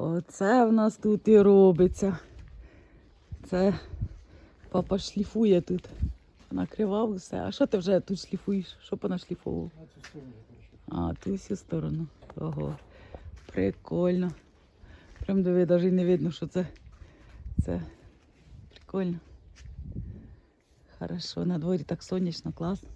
Оце в нас тут і робиться. Це папа шліфує тут. Накривав усе. А що ти вже тут шліфуєш? Що понашліфовував? А, ту всю сторону. Ого. Прикольно. Прям диви, навіть не видно, що це. Це прикольно. Хорошо, на дворі так сонячно, класно.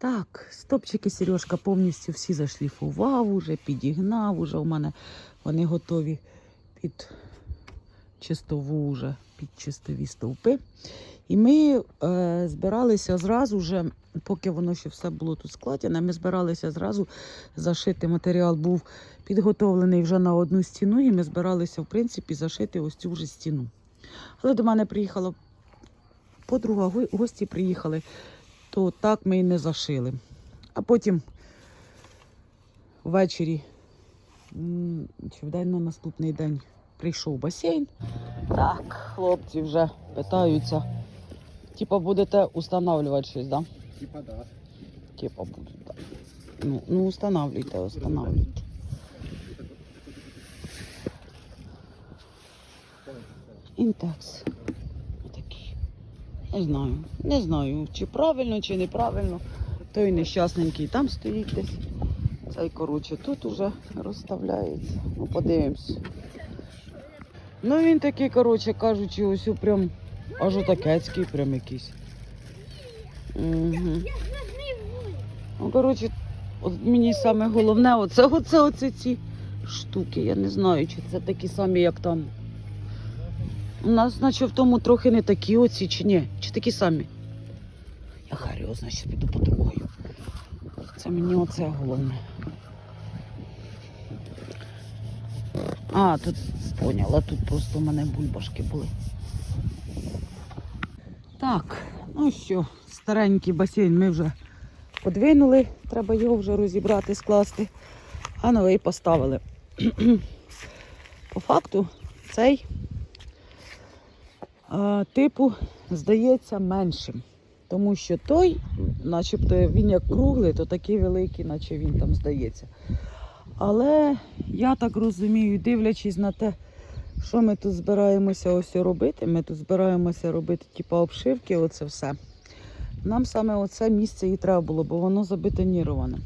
Так, стопчики Сережка повністю всі зашліфував, уже підігнав, уже у мене вони готові під чистову уже, під чистові стовпи. І ми е, збиралися зразу вже, поки воно ще все було тут складене, ми збиралися зразу зашити. Матеріал був підготовлений вже на одну стіну, і ми збиралися, в принципі, зашити ось цю вже стіну. Але до мене приїхала подруга, гості приїхали то так ми і не зашили. А потім ввечері чи в день на наступний день прийшов басейн. Так, хлопці вже питаються. Типа будете устанавливати щось, да? Типа да. Типа будуть, так. Ну, ну устанавливайте, устанавливайте. Інтекс. Не знаю. Не знаю, чи правильно, чи неправильно. Той нещасненький там стоїть десь. Цей, коротше, тут уже розставляється. Ну, подивимось. Ну він такий, коротше кажучи, ось прям аж отакецький прям якийсь. Угу. Ну, коротше, от мені саме головне, оце, оце, оце ці штуки. Я не знаю, чи це такі самі, як там. У нас, наче в тому трохи не такі оці, чи ні? Чи такі самі? Я харю, значить, піду по другою. Це мені оце головне. А, тут поняла, тут просто в мене бульбашки були. Так, ну що, старенький басейн ми вже подвинули, треба його вже розібрати, скласти, а новий поставили. По факту цей типу здається меншим. Тому що той, начебто він як круглий, то такий великий, наче він там здається. Але я так розумію, дивлячись на те, що ми тут збираємося ось робити, ми тут збираємося робити типу, обшивки, оце все. Нам саме оце місце і треба було, бо воно забетоніроване.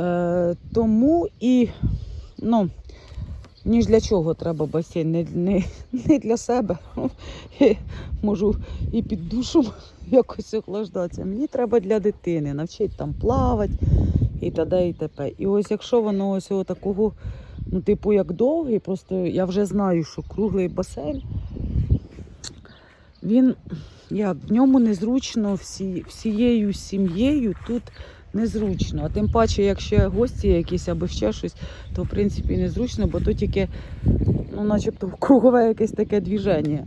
Е, тому і, ну, ніж для чого треба басейн, не, не, не для себе. Можу і під душем якось охлаждатися. Мені треба для дитини, навчити там плавати і т.д. і т.п. І ось якщо воно ось такого, ну, типу, як довгий, просто я вже знаю, що круглий басейн, він як в ньому незручно всі, всією сім'єю тут незручно. А тим паче, якщо гості якісь або ще щось, то в принципі незручно, бо то тільки, ну, начебто, кругове якесь таке движення.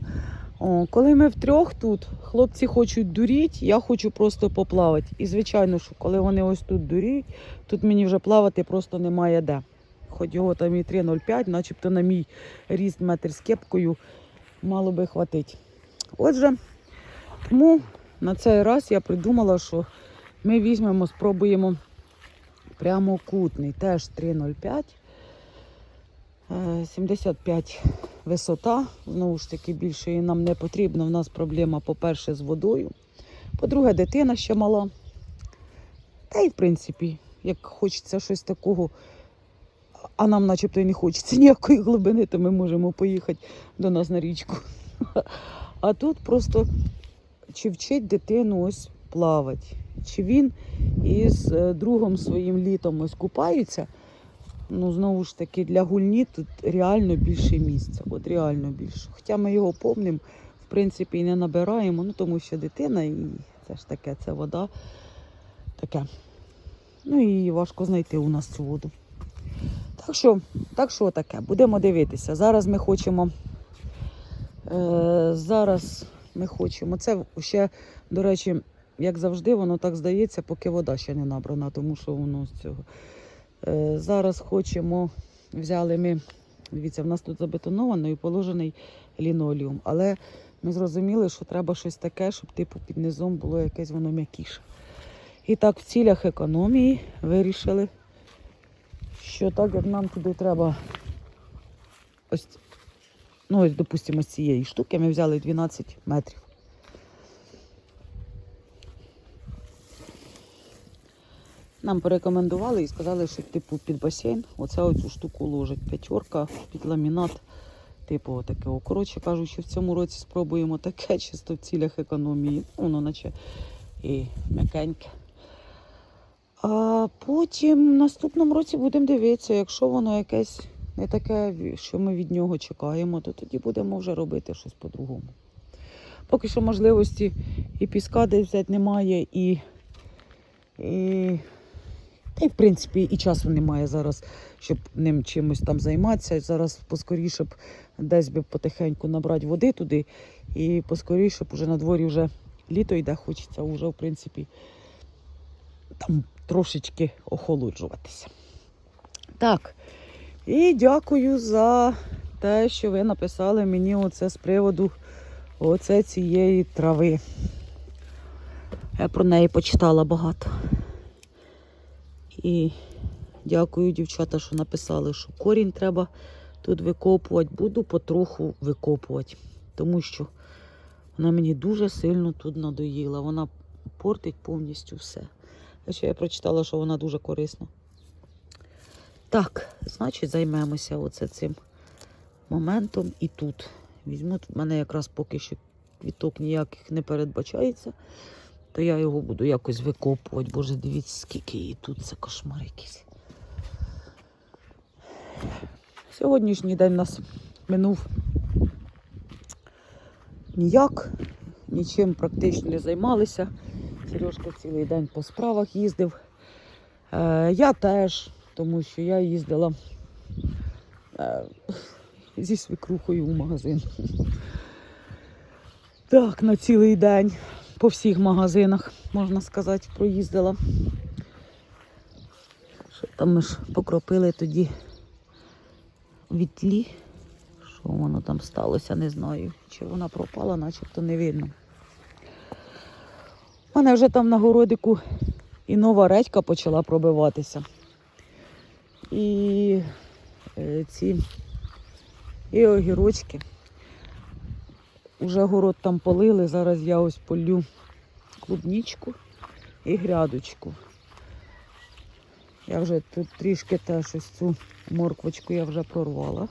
О, коли ми втрьох тут, хлопці хочуть дуріти, я хочу просто поплавати. І звичайно, що коли вони ось тут дуріють, тут мені вже плавати просто немає де. Хоч його там і 3,05, начебто на мій ріст метр з кепкою мало би хватить. Отже, тому на цей раз я придумала, що ми візьмемо, спробуємо прямокутний, теж 3,05. Е, 75 висота. Знову ж таки, більше нам не потрібно. У нас проблема, по-перше, з водою. По-друге, дитина ще мала. Та й в принципі, як хочеться щось такого, а нам начебто і не хочеться ніякої глибини, то ми можемо поїхати до нас на річку. А тут просто чи вчить дитину ось плавати, чи він із е, другом своїм літом ось купаються. Ну, знову ж таки, для гульні тут реально більше місця. От реально більше. Хоча ми його повним, в принципі, і не набираємо, ну тому що дитина, і це ж таке, це вода. Таке. Ну і важко знайти у нас цю воду. Так що, так що таке, будемо дивитися. Зараз ми хочемо. Е, зараз ми хочемо. Це ще, до речі, як завжди, воно так здається, поки вода ще не набрана, тому що воно з цього. Е, зараз хочемо. Взяли ми. Дивіться, в нас тут забетоновано і положений лінолеум. Але ми зрозуміли, що треба щось таке, щоб типу під низом було якесь воно м'якіше. І так, в цілях економії вирішили, що так як нам туди треба ось, ну ось, допустимо, з цієї штуки ми взяли 12 метрів. Нам порекомендували і сказали, що типу під басейн оце оцю штуку ложить. П'ятерка під ламінат. Типу такого. Коротше кажучи, в цьому році спробуємо таке чисто в цілях економії. Ну, Воно наче і м'якеньке. А потім в наступному році будемо дивитися, якщо воно якесь не таке, що ми від нього чекаємо, то тоді будемо вже робити щось по-другому. Поки що можливості і піска десь взяти немає, і, і та й в принципі і часу немає зараз, щоб ним чимось там займатися. Зараз поскоріше б десь би потихеньку набрати води туди, і поскоріше б уже на дворі вже літо йде, хочеться вже, в принципі, там трошечки охолоджуватися. Так. І дякую за те, що ви написали мені оце з приводу оце цієї трави. Я про неї почитала багато. І дякую, дівчата, що написали, що корінь треба тут викопувати. Буду потроху викопувати, тому що вона мені дуже сильно тут надоїла. Вона портить повністю все. Ще я прочитала, що вона дуже корисна. Так, значить, займемося оце цим моментом і тут. Візьму, в мене якраз поки що квіток ніяких не передбачається, то я його буду якось викопувати. Боже, дивіться, скільки її тут, це кошмар якийсь. Сьогоднішній день нас минув ніяк, нічим практично не займалися. Сережка цілий день по справах їздив. Е, я теж, тому що я їздила е, зі свекрухою в магазин. Так, на цілий день по всіх магазинах, можна сказати, проїздила. Що там ми ж покропили тоді від тлі. Що воно там сталося, не знаю. Чи вона пропала, начебто не видно. У мене вже там на городику і нова редька почала пробиватися. І е, ці і огірочки. Уже город там полили. Зараз я ось полю клубнічку і грядочку. Я вже тут трішки теж ось цю морквочку я вже прорвала.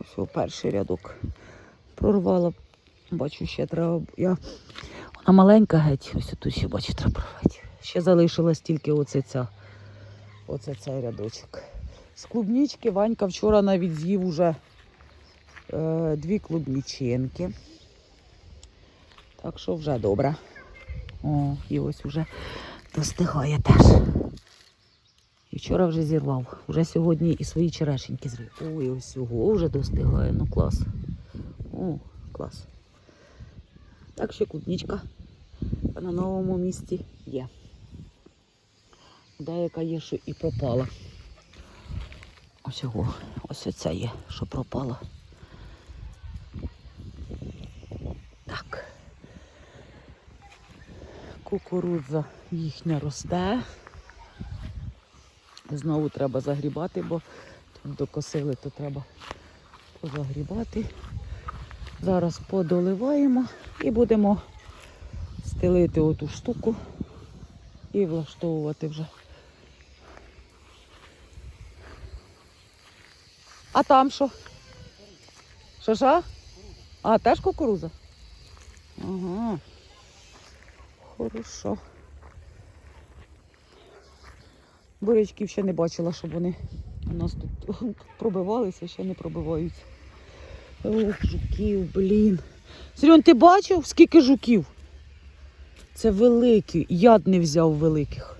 Ось перший рядок прорвала. Бачу, ще треба. Я... Вона маленька геть, ось тут ще бачу, треба прорвати. Ще залишилась тільки оце ця, оце цей рядочок. З клубнічки Ванька вчора навіть з'їв уже дві клубнічинки. Так що вже добре. О, і ось вже достигає теж. І вчора вже зірвав. Вже сьогодні і свої черешеньки зрив. Ой, ось цього вже достигає. Ну клас. О, клас. Так що клубнічка на новому місці є. Деяка є, що і пропала. Ось його, ось оця є, що пропала. Так. Кукурудза їхня росте. Знову треба загрібати, бо тут докосили, то треба позагрібати. Зараз подоливаємо і будемо стелити оту штуку і влаштовувати вже. А там що? Що що? А, теж кукуруза? Ага. хорошо. Бурячків ще не бачила, щоб вони у нас тут пробивалися, ще не пробиваються. Ох, жуків, блін. Серйон, ти бачив, скільки жуків? Це великі. Яд не взяв великих.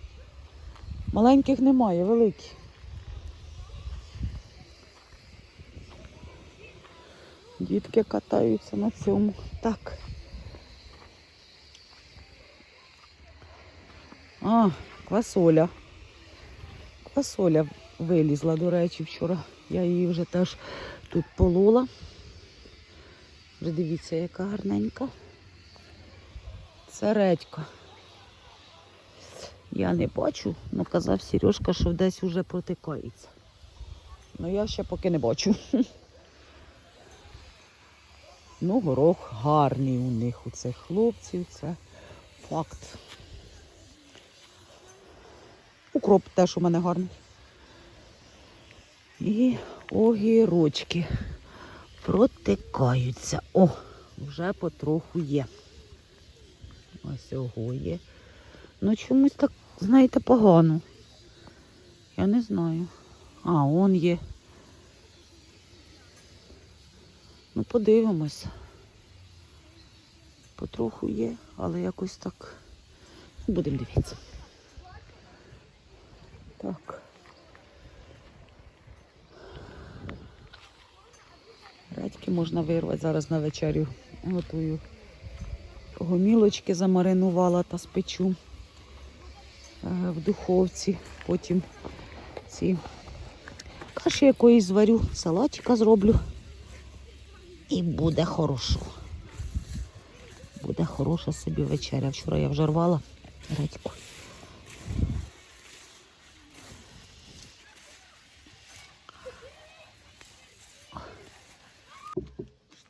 Маленьких немає, великі. Дітки катаються на цьому. Так. А, квасоля. Квасоля вилізла, до речі, вчора. Я її вже теж тут полола. Вже дивіться, яка гарненька. Це редька. Я не бачу, але казав Сережка, що десь вже протикається. Ну я ще поки не бачу. Ну, горох гарний у них, у цих хлопців, це факт. Укроп теж у мене гарний. І огірочки протикаються. О, вже потроху є. Ось ого є. Ну чомусь так, знаєте, погано. Я не знаю. А, он є. Ну, подивимося. Потроху є, але якось так. Будемо дивитися. Так. Редьки можна вирвати зараз на вечерю. Готую. Гомілочки замаринувала та спечу е, в духовці. Потім ці каші якоїсь зварю, салатика зроблю. І буде хорошо. Буде хороша собі вечеря. Вчора я вже рвала редьку.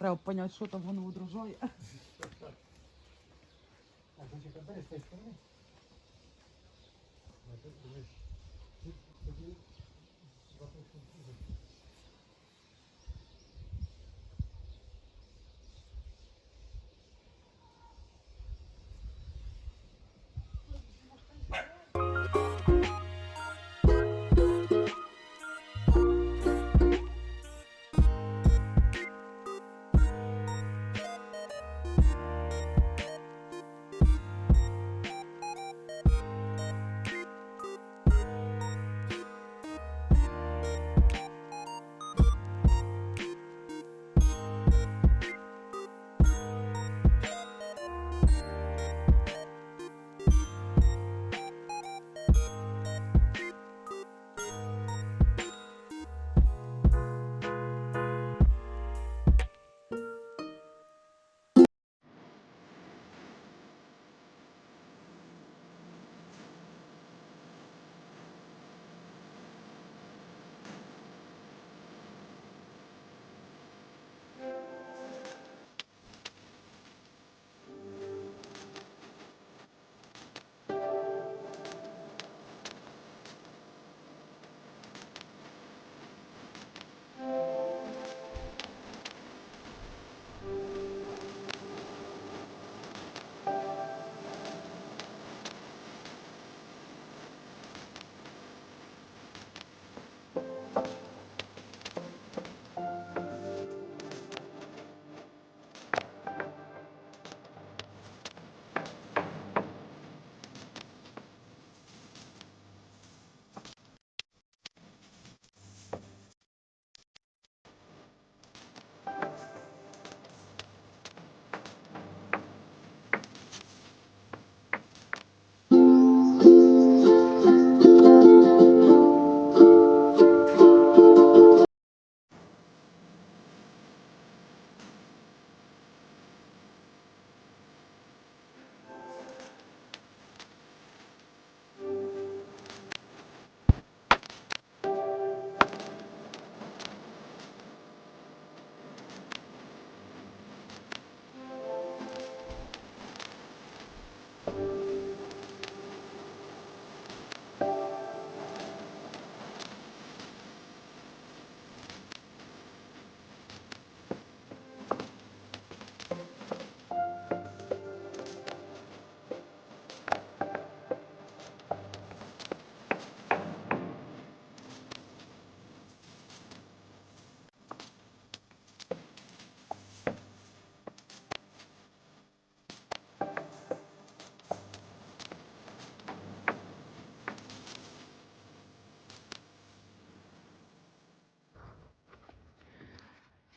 Треба зрозуміти, що там воно удружає. А, почекай, бери з тієї сторони. Ми.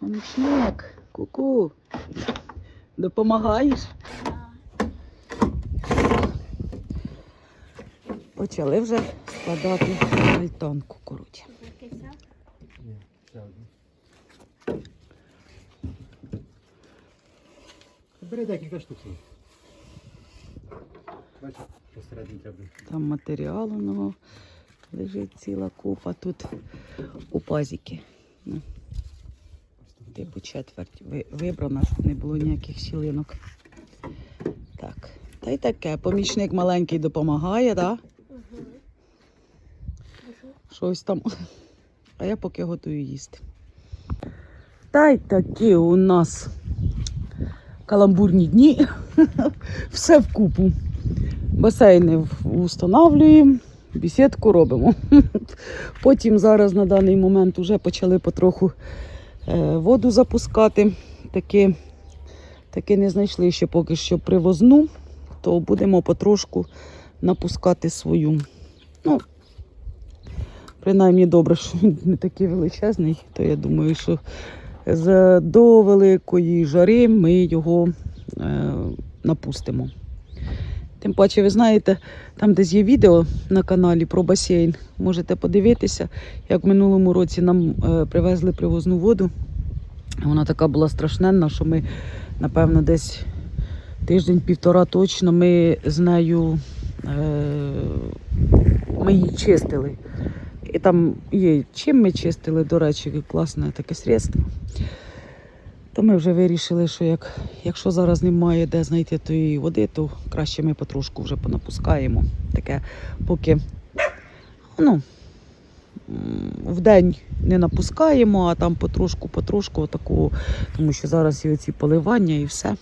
Помічник, ку-ку. Допомагаєш? Почали вже складати ще одну. Бери декілька штук. Бачиш, посередині тебе. Там матеріалу ну, лежить ціла купа тут у пазіки. Ну, типу четверть ви- вибрана, щоб не було ніяких щілинок. Так. Та й таке. Помічник маленький допомагає, так? Щось там. А я поки готую їсти. Та й такі у нас каламбурні дні. Все вкупу. Басейни встановлюємо, бесідку робимо. Потім зараз на даний момент вже почали потроху воду запускати. Таки, таки не знайшли ще поки що привозну, то будемо потрошку напускати свою. Ну, принаймні добре, що він не такий величезний, то я думаю, що до великої жари ми його е, напустимо. Тим паче, ви знаєте, там десь є відео на каналі про басейн. Можете подивитися, як в минулому році нам е, привезли привозну воду. Вона така була страшненна, що ми, напевно, десь тиждень-півтора точно ми з нею е, ми її чистили. І там є чим ми чистили, до речі, класне таке средство. То ми вже вирішили, що як, якщо зараз немає де знайти тої води, то краще ми потрошку вже понапускаємо. Таке, поки ну, в день не напускаємо, а там потрошку-потрошку такого, тому що зараз і оці поливання і все.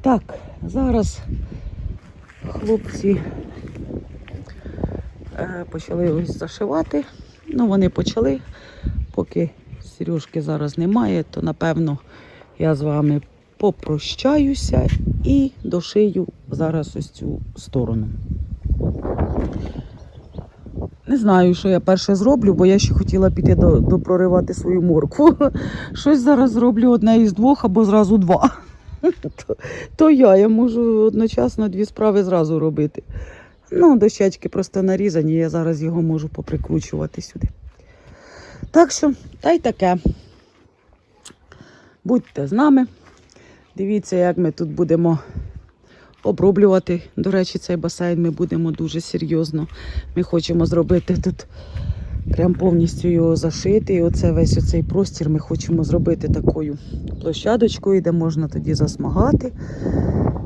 Так, зараз хлопці е, почали ось зашивати. Ну, вони почали, поки Сережки зараз немає, то напевно я з вами попрощаюся і дошию зараз ось цю сторону. Не знаю, що я перше зроблю, бо я ще хотіла піти до, допроривати свою моркву. Щось зараз зроблю одне із двох або зразу два. То, то я, я можу одночасно дві справи зразу робити. Ну, дощечки просто нарізані, я зараз його можу поприкручувати сюди. Так що, та й таке. Будьте з нами. Дивіться, як ми тут будемо оброблювати. До речі, цей басейн ми будемо дуже серйозно. Ми хочемо зробити тут прям повністю його зашити. І оце весь оцей простір ми хочемо зробити такою площадочкою, де можна тоді засмагати,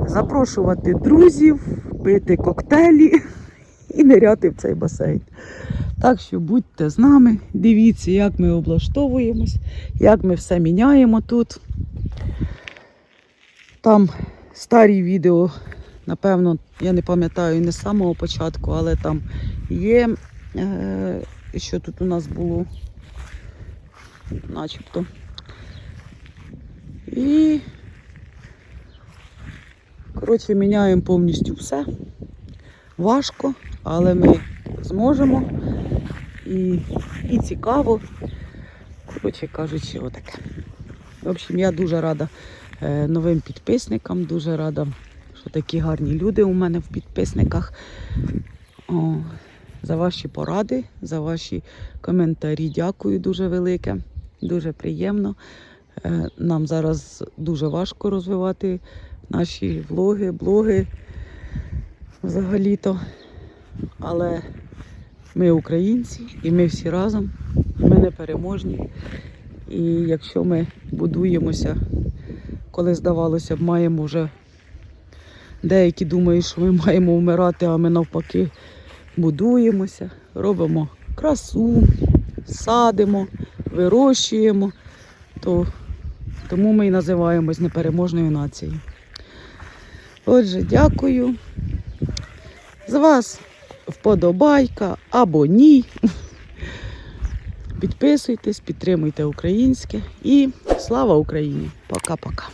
запрошувати друзів, пити коктейлі і ниряти в цей басейн. Так що будьте з нами, дивіться, як ми облаштовуємось, як ми все міняємо тут. Там старі відео, напевно, я не пам'ятаю не з самого початку, але там є, е, що тут у нас було, начебто. І, коротше, міняємо повністю все. Важко, але ми зможемо. І, і цікаво. Коротше кажучи, отаке. В общем, я дуже рада е, новим підписникам, дуже рада, що такі гарні люди у мене в підписниках. О, за ваші поради, за ваші коментарі. Дякую дуже велике. Дуже приємно. Е, нам зараз дуже важко розвивати наші влоги, блоги взагалі-то. Але ми українці і ми всі разом, ми не переможні. І якщо ми будуємося, коли здавалося б, маємо вже деякі думають, що ми маємо вмирати, а ми навпаки будуємося, робимо красу, садимо, вирощуємо, то тому ми і називаємось непереможною нацією. Отже, дякую. З вас вподобайка або ні. Підписуйтесь, підтримуйте українське і слава Україні! Пока-пока.